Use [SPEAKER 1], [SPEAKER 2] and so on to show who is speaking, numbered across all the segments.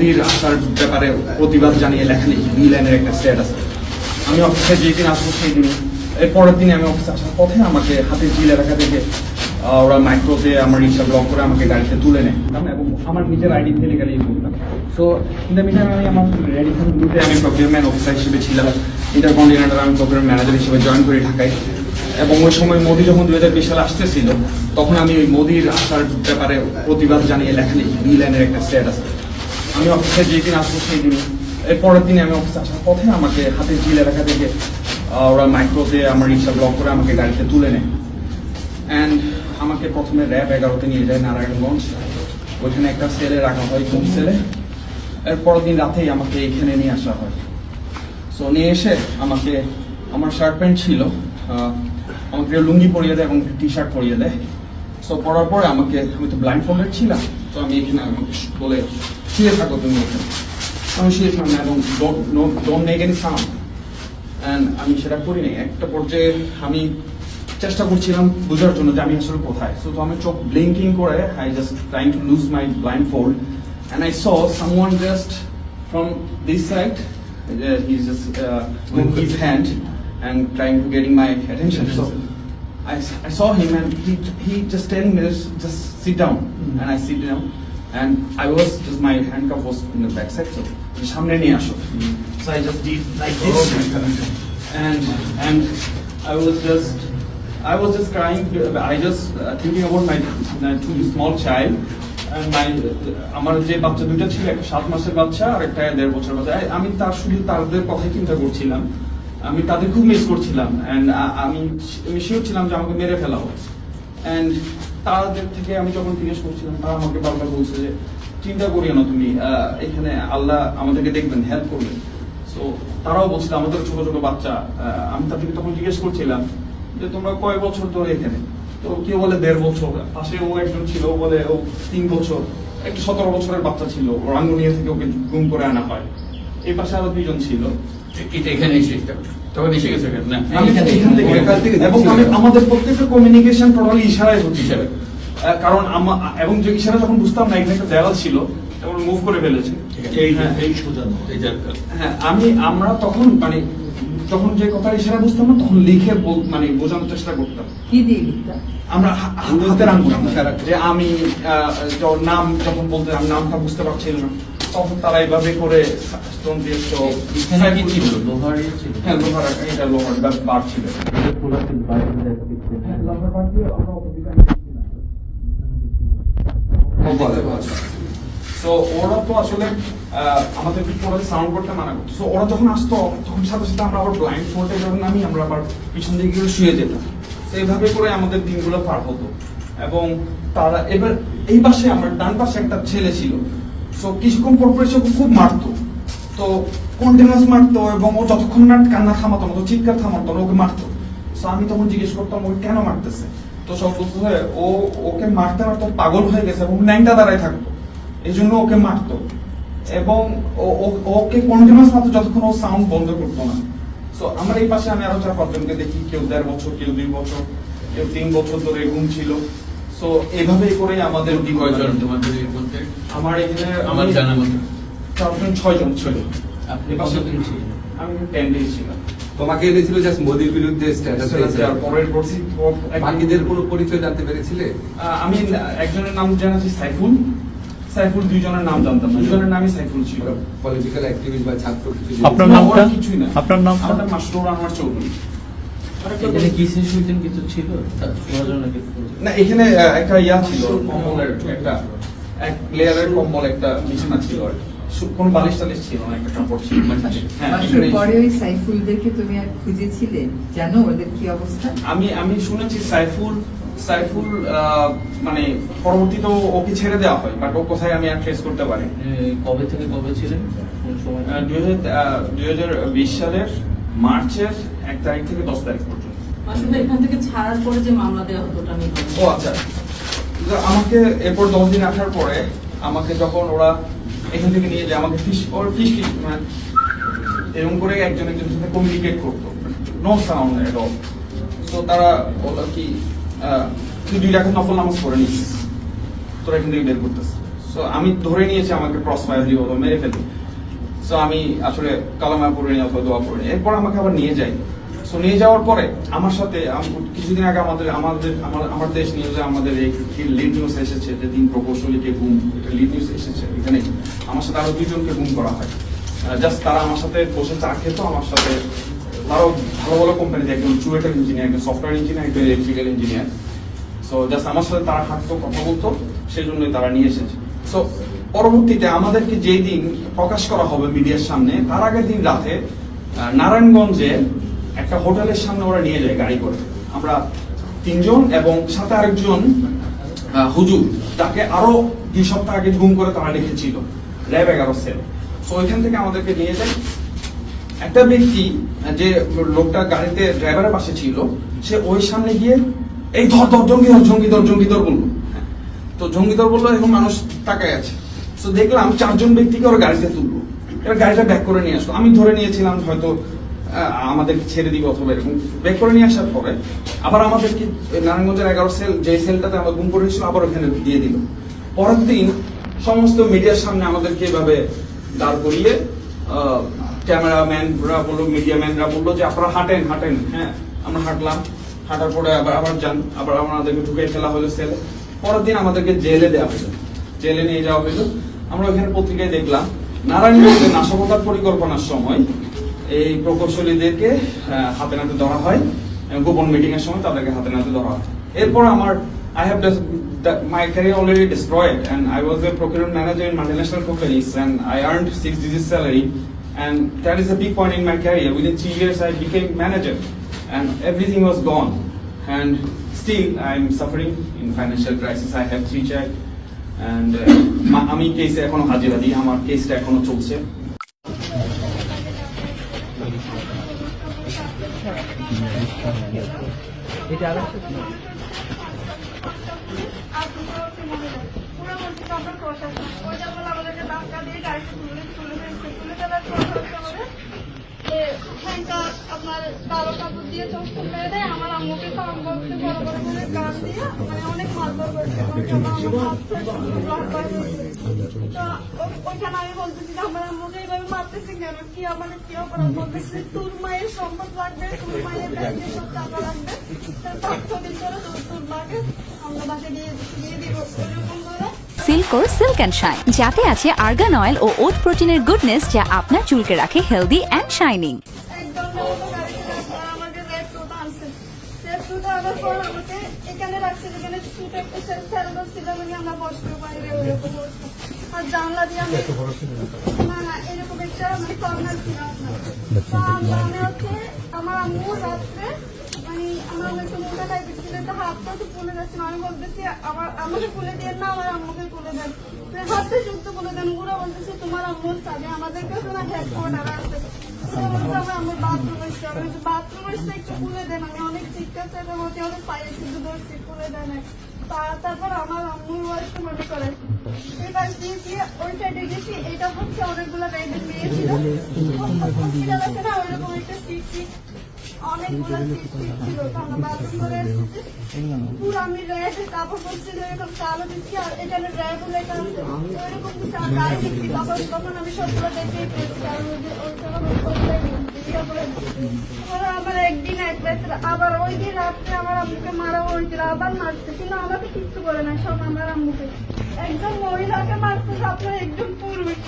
[SPEAKER 1] মোদির আসার ব্যাপারে প্রতিবাদ জানিয়ে লেখালেখি দুই লাইনের একটা স্ট্যাটাস আমি অফিসে যেদিন আসব সেই দিন এর পরের দিনে আমি অফিসে আসার পথে আমাকে হাতে জিল এলাকা থেকে ওরা মাইক্রোতে আমার রিক্সা ব্লক করে আমাকে গাড়িতে তুলে নেয়। এবং আমার নিজের আইডি থেকে গাড়ি করতাম সো ইন মিটার আমি আমার রেডিসন গ্রুপে আমি প্রকিউরম্যান অফিসার হিসেবে ছিলাম। ইন্টার কন্টিনেন্টাল আমি প্রকিউরমেন্ট ম্যানেজার হিসেবে জয়েন করি ঢাকায়। এবং ওই সময় মোদি যখন দুই হাজার বিশ সালে আসতেছিল, তখন আমি ওই মোদির আসার ব্যাপারে প্রতিবাদ জানিয়ে লেখালেখি দুই লাইনের একটা স্ট্যাটাস আমি অফিসে যেদিন আসব সেই দিন। এর পরের দিনে আমি অফিসে আসার পথে আমাকে হাতে জিল এলাকা থেকে ওরা মাইক্রোতে আমার রিক্সা ব্লক করে আমাকে গাড়িতে তুলে নেয়। অ্যান্ড আমাকে প্রথমে র্যাব এগারোতে নিয়ে যায় নারায়ণগঞ্জ। ওইখানে একটা সেলে রাখা হয় ঘুম সেলে এর পরের দিন রাতেই আমাকে এখানে নিয়ে আসা হয়। সো নিয়ে এসে আমাকে, আমার শার্ট প্যান্ট ছিল আমাকে লুঙ্গি পরিয়ে দেয় এবং টি শার্ট পরিয়ে দেয়। সো পরার পরে আমাকে আমি তো ব্লাইন্ড ফোল্ডেড ছিলাম তো আমি এখানে আমাকে বলে শুয়ে থাকো তুমি এখানে। আমি শুয়ে থাকলাম এবং don't make any sound and আমি সেটা করি নাই। একটা পর্যায়ে আমি চেষ্টা করছিলাম বোঝার জন্য যে আমি আসলে কোথায়। সো তো আমি চোখ ব্লিঙ্কিং করে I just trying to loose my blindfold and I saw someone just from this side uh, with his hand and trying to getting my attention. So I, I saw him and he he just telling me just sit down Mm. and I sit down and I was just my handcuff was in the back side so সামনে নিয়ে আসো so I just did like this and and I was just I was just crying I just uh, thinking about my uh, two small child and my আমার যে বাচ্চা দুটো ছিল একটা সাত মাসের বাচ্চা আর একটা দেড় বছর বাচ্চা আমি তার শুধু তাদের কথাই চিন্তা করছিলাম আমি তাদের খুব মিস করছিলাম এন্ড আমি আমি শিওর ছিলাম যে আমাকে মেরে ফেলা হবে এন্ড তাদের থেকে আমি যখন জিজ্ঞেস করছিলাম, তারা আমাকে বারবার বলছে যে, চিন্তা করিও না তুমি এখানে আল্লাহ আমাদেরকে দেখবেন হেল্প করবেন। সো তারাও বলছিল আমাদের ছোট ছোট বাচ্চা। আমি তাদেরকে তখন জিজ্ঞেস করছিলাম যে, তোমরা কয় বছর ধরে এখানে? তো কেউ বলে দেড় বছর। পাশে ও একজন ছিল, ও বলে, ও তিন বছর। একটা সতেরো বছরের বাচ্চা ছিল রাঙ্গুনিয়া থেকে ওকে গুম করে আনা হয়। এই পাশে আরও দুইজন ছিল।
[SPEAKER 2] এটা এখানে এসে তখন এসে গেছে না
[SPEAKER 1] আমি এখান থেকে এবং আমি আমাদের প্রত্যেকটা কমিউনিকেশন টোটালি ইশারায় হচ্ছে। কারণ আমা- এবং যে ইশারা যখন বুঝতাম না এখানে একটা দেওয়াল ছিল তখন মুভ করে ফেলেছে। হ্যাঁ। হ্যাঁ আমি আমরা তখন মানে যখন যে কথার ইশারা বুঝতাম না তখন লিখে মানে বোঝানোর চেষ্টা করতাম।
[SPEAKER 3] কি দিয়ে
[SPEAKER 1] আমরা হাতের আঙ্গুল যে আমি আহ, নাম যখন বলতে নামটা বুঝতে পারছিলাম না। তখন তারা এইভাবে করে স্টোন দিয়ে তো
[SPEAKER 4] এখানে কি ছিল? লোহার ছিল।
[SPEAKER 1] হ্যাঁ লোহার এটা লোহার বার ছিল।
[SPEAKER 4] এটা পোলাতের বাইরে
[SPEAKER 1] হ্যাঁ, লোহার বার দিয়ে আমরা অপোজিটে তো ওরা তো আসলে আহ, আমাদের পুরো সাউন্ড করতে মানা করতো। তো ওরা যখন আসতো তখন সাথে সাথে আমরা আবার ব্লাইন্ড ফোল্ডে যখন নামি আমরা আবার পিছন দিকে গিয়ে শুয়ে যেতাম। তো এইভাবে করে আমাদের দিনগুলো পার হতো। এবং তারা এবার এই পাশে আমার ডান পাশে একটা ছেলে ছিল। তো কিছুক্ষণ পর পর খুব মারতো। তো কন্টিনিউয়াস মারতো এবং ও যতক্ষণ না কান্না থামাতো না চিৎকার থামাতো না, ওকে মারতো। তো আমি তখন জিজ্ঞেস করতাম ওকে কেন মারতেছে? তো সব বলতে ও, ওকে মারতে মারতে পাগল হয়ে গেছে এবং ন্যাংটা দাঁড়ায় থাকতো। এই জন্য ওকে মারতো। এবং ওকে কন্টিনিউয়াস মারতো যতক্ষণ ও সাউন্ড বন্ধ করতো না। তো আমার এই পাশে আমি আরও চার পাঁচজনকে দেখি, কেউ দেড় বছর, কেউ দুই বছর, কেউ তিন বছর ধরে এরকম ছিল। তো এভাবেই করে আমাদের
[SPEAKER 2] কি কয়জন তোমাদের মধ্যে
[SPEAKER 1] আমার এখানে
[SPEAKER 2] আমার জানা মতো।
[SPEAKER 1] চারজন ছয়জন। ছিল
[SPEAKER 4] আপনি কতদিন ছিলেন?
[SPEAKER 1] আমি টেন ডেজ ছিলাম।
[SPEAKER 5] তোমাকে এনেছিল জাস্ট মোদির বিরুদ্ধে স্ট্যাটাস
[SPEAKER 1] আর পরের করছি
[SPEAKER 5] বাকিদের কোনো পরিচয় জানতে পেরেছিলে?
[SPEAKER 1] আমি একজনের নাম জানাচ্ছি সাইফুল। সাইফুল দুইজনের নাম জানতাম না। দুজনের নামই সাইফুল ছিল।
[SPEAKER 5] পলিটিক্যাল অ্যাক্টিভিস্ট বা ছাত্র কিছু
[SPEAKER 6] আপনার
[SPEAKER 1] না,
[SPEAKER 6] নামটা?
[SPEAKER 1] ওরা কিছুই না।
[SPEAKER 6] আপনার নামটা?
[SPEAKER 1] আমার নাম মাসরুর আনোয়ার চৌধুরী।
[SPEAKER 4] এখানে কিসের সুইটেন কিছু ছিল? তার শোনার জন্য কিছু
[SPEAKER 1] না এখানে একটা ইয়া ছিল কম্বলের একটা এক লেয়ারের কম্বল একটা বিছানা ছিল আর কি। বালিশ টালিশ ছিল না একটা কাপড় ছিল। হ্যাঁ
[SPEAKER 3] মাসুর
[SPEAKER 1] এখানেই
[SPEAKER 3] পরে ওই সাইফুলদেরকে তুমি আর খুঁজেছিলে? জানো ওদের কি অবস্থা?
[SPEAKER 1] আমি আমি শুনেছি সাইফুল সাইফুল আহ, মানে পরবর্তীতে ওকে ছেড়ে দেওয়া হয় বাট ও কোথায় আমি আর ট্রেস করতে পারি
[SPEAKER 4] কবে থেকে কবে ছিলেন? কোন সময়?
[SPEAKER 1] দুই হাজার বিশ সালের মার্চের এক তারিখ থেকে দশ তারিখ পর্যন্ত।
[SPEAKER 7] আসলে এখান থেকে ছাড়ার পরে যে মামলা দেওয়া হতো ওটা আমি
[SPEAKER 1] ও আচ্ছা। আমাকে এরপর দশ দিন আসার পরে আমাকে যখন ওরা এখান থেকে নিয়ে যায় আমাকে ফিশ ওর ফিশ মানে এরকম করে একজন একজনের সাথে কমিউনিকেট করতো। নো সাউন্ড এট অল তো তারা বলল কি তুই দুই রাখার নফল নামাজ পড়ে নিস। তোরা এখান থেকে বের করতেছে সো আমি ধরে নিয়েছি আমাকে ক্রস ফায়ার দিয়ে হলো মেরে ফেলবে। সো আমি আসলে কালামা পড়ে নিই অথবা দোয়া পড়ে এরপর আমাকে আবার নিয়ে যাই। সো নিয়ে যাওয়ার পরে আমার সাথে কিছুদিন আগে আমাদের আমাদের, আমার আমার দেশ নিউজে আমাদের এই লিড নিউজ এসেছে, যে তিন প্রকৌশলীকে গুম এটা লিড নিউজ এসেছে এখানে। আমার সাথে আরও দুজনকে গুম করা হয়। জাস্ট তারা আমার সাথে বসে চা খেত, আমার সাথে আরও ভালো ভালো কোম্পানিতে একজন চুয়েটার ইঞ্জিনিয়ার একজন সফটওয়্যার ইঞ্জিনিয়ার একজন ইলেকট্রিক্যাল ইঞ্জিনিয়ার সো জাস্ট আমার সাথে তারা হাঁটতো, কথা বলতো, সেই জন্যই তারা নিয়ে এসেছে। সো পরবর্তীতে আমাদেরকে যেই দিন প্রকাশ করা হবে মিডিয়ার সামনে, তার আগের দিন রাতে নারায়ণগঞ্জে একটা হোটেলের সামনে ওরা নিয়ে যায় গাড়ি করে। আমরা তিনজন এবং সাথে আরেকজন হুজুর তাকে আরও দুই সপ্তাহ আগে গুম করে তারা রেখেছিল, র্যাব এগারো সেল। সো ওইখান থেকে আমাদেরকে নিয়ে যায়। একটা ব্যক্তি যে লোকটা গাড়িতে ড্রাইভারের পাশে ছিল, সে ওই সামনে গিয়ে, এই ধর ধর, জঙ্গি ধর জঙ্গি ধর জঙ্গি ধর, বলল। হ্যাঁ। তো জঙ্গি ধর বলল, এখন মানুষ তাকায় আছে। তো দেখলাম চারজন ব্যক্তিকে ওর গাড়িতে তুললো। এবার গাড়িটা ব্যাক করে নিয়ে আসলো। আমি ধরে নিয়েছিলাম হয়তো আমাদেরকে ছেড়ে দিবে অথবা এরকম। ব্যাক করে নিয়ে আসার পরে আবার আমাদেরকে নারায়ণগঞ্জের এগারো সেল যে সেলটাতে আমরা গুম করে করেছিল, আবার ওখানে দিয়ে দিল। পরের দিন সমস্ত মিডিয়ার সামনে আমাদেরকে এভাবে দাঁড় করিয়ে ক্যামেরাম্যানরা বলল, মিডিয়াম্যানরা বলল যে, আপনারা হাঁটেন হাঁটেন। হ্যাঁ আমরা হাঁটলাম। হাঁটার পরে আবার আবার যান, আবার আমাদেরকে ঢুকে ফেলা হলো সেলে। পরের দিন আমাদেরকে জেলে দেওয়া হলো। জেলে নিয়ে যাওয়া হলো। আমরা ওখানে পত্রিকায় দেখলাম, নারায়ণগঞ্জে নাশকতার পরিকল্পনার সময় এই প্রকৌশলীদেরকে হাতে নাতে ধরা হয় গোপন মিটিং এর সময় তাদেরকে হাতে নাতে ধরা হয়। এরপর আমার I have my career already destroyed and I was a procurement manager in multinational companies and I earn six digit salary and that is a big point in my career within three years I became manager and everything was gone and still I am suffering in financial crisis I have three child and uh, আমি কেসে এখনও হাজিরা দিই আমার কেসটা এখনও চলছে।
[SPEAKER 6] আপনার কাপড় দিয়ে চোখ মেরে দেয় তো ও-
[SPEAKER 8] সিল্ক অ্যান্ড শাইন যাতে আছে আর্গান অয়েল ও ওট প্রোটিনের গুডনেস যা আপনার চুলকে রাখে হেলদি অ্যান্ড শাইনিং
[SPEAKER 6] একদম নরম গাড়িতে রাখা আমাকে রেড রোড আনছে রেড রোড আনার পর আমাকে এখানে রাখছে যেখানে সুট একটা স্যারেল ছিল মানে আমরা বসতে পারি রে ওরকম অবস্থা। আর জানলা দিয়ে আমি না না এরকম একটা মানে কর্নার ছিল আপনার আমি হচ্ছে আমার আম্মু রাত্রে মানে আমার আম্মু একটু মোটা টাইপের ছিল তো হাতটা যাচ্ছে আমি বলতেছি আমার আমাকে ফুলে দিয়ে না আমার আম্মুকে ফুলে দেন হাতটা যুক্ত ফুলে দেন পুরো বলতেছি তোমার আম্মুর সাথে আমাদের কাছে না আছে আমার খুলে দেন আমি অনেক চিৎকার বলছি অনেক পায়ে কিন্তু ধরছি খুলে দেন তারপর আমার আম্মুর বয়স মনে করে এবার দিয়েছি, ওই সাইডে গেছি এটা হচ্ছে অনেকগুলো মেয়েদের মেয়ে ছিল। আমার একদিন আবার ওই দিন রাত্রে আমার আম্মুকে মারা হয়েছিল, আবার মারছে, কিন্তু আমাকে কিচ্ছু করে না, সব আমার আম্মুকে। একদম মহিলাকে মারছে আপনার একজন পুরুষ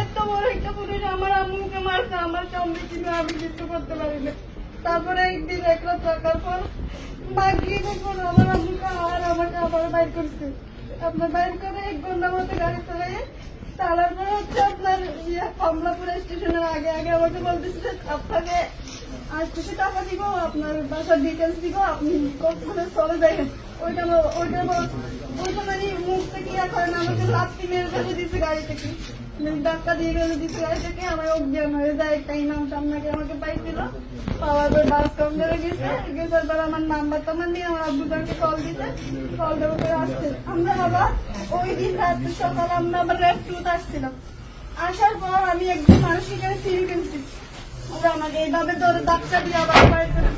[SPEAKER 6] এত বড় একটা পুরুষ আমার আম্মুকে মারছে, আমার সামনে কিন্তু আমি কিছু করতে পারি না। তারপরে একদিন এক রাত থাকার পর মাগিয়ে দেখুন আমার আম্মুকে আর আমাকে আবার বাইর করছে। আপনার বাইর করে এক ঘণ্টা মতো গাড়ি চালাই চালার পরে হচ্ছে আপনার ইয়ে কমলাপুর স্টেশনের আগে আগে আমাকে বলতেছে, আপনাকে আজ কিছু টাকা দিব, আপনার বাসার ডিটেলস দিব, আপনি কখনো চলে যাবেন? ওইটা ওইটা ওইটা মানে মুখ থেকে করে না? আমাকে লাত্তি দিচ্ছে গাড়ি থেকে। দিয়ে ফেলে দিচ্ছে গাড়ি থেকে। আমার অজ্ঞান হয়ে যায় একটা ইমাম সামনাকে আমাকে পাইছিল। পাওয়ার পর বাস ধরে গেছে। আমার নাম্বার টাম্বার নিয়ে আমার আব্বুদারকে কল দিতে কল দেওয়ার পরে আসছে। আমরা আবার ওই দিন রাত্রে সকালে আমরা আবার টুথ আসছিলাম আসার পর আমি একজন মানুষ এখানে ফেলছি। ওরা আমাকে এইভাবে ধরে ধাক্কা দিয়ে আবার করে। তখন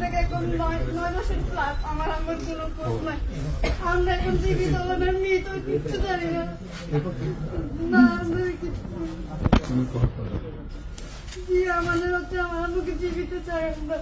[SPEAKER 6] থেকে এখন নয় নয় মাসের প্লাস আমার আমার কোনো খোঁজ নাই। আমরা এখন জীবিত না মৃত কিচ্ছু জানি না। না আমরা কিছু জি আমাদের হচ্ছে আমার আমাকে জীবিত চাই আমরা।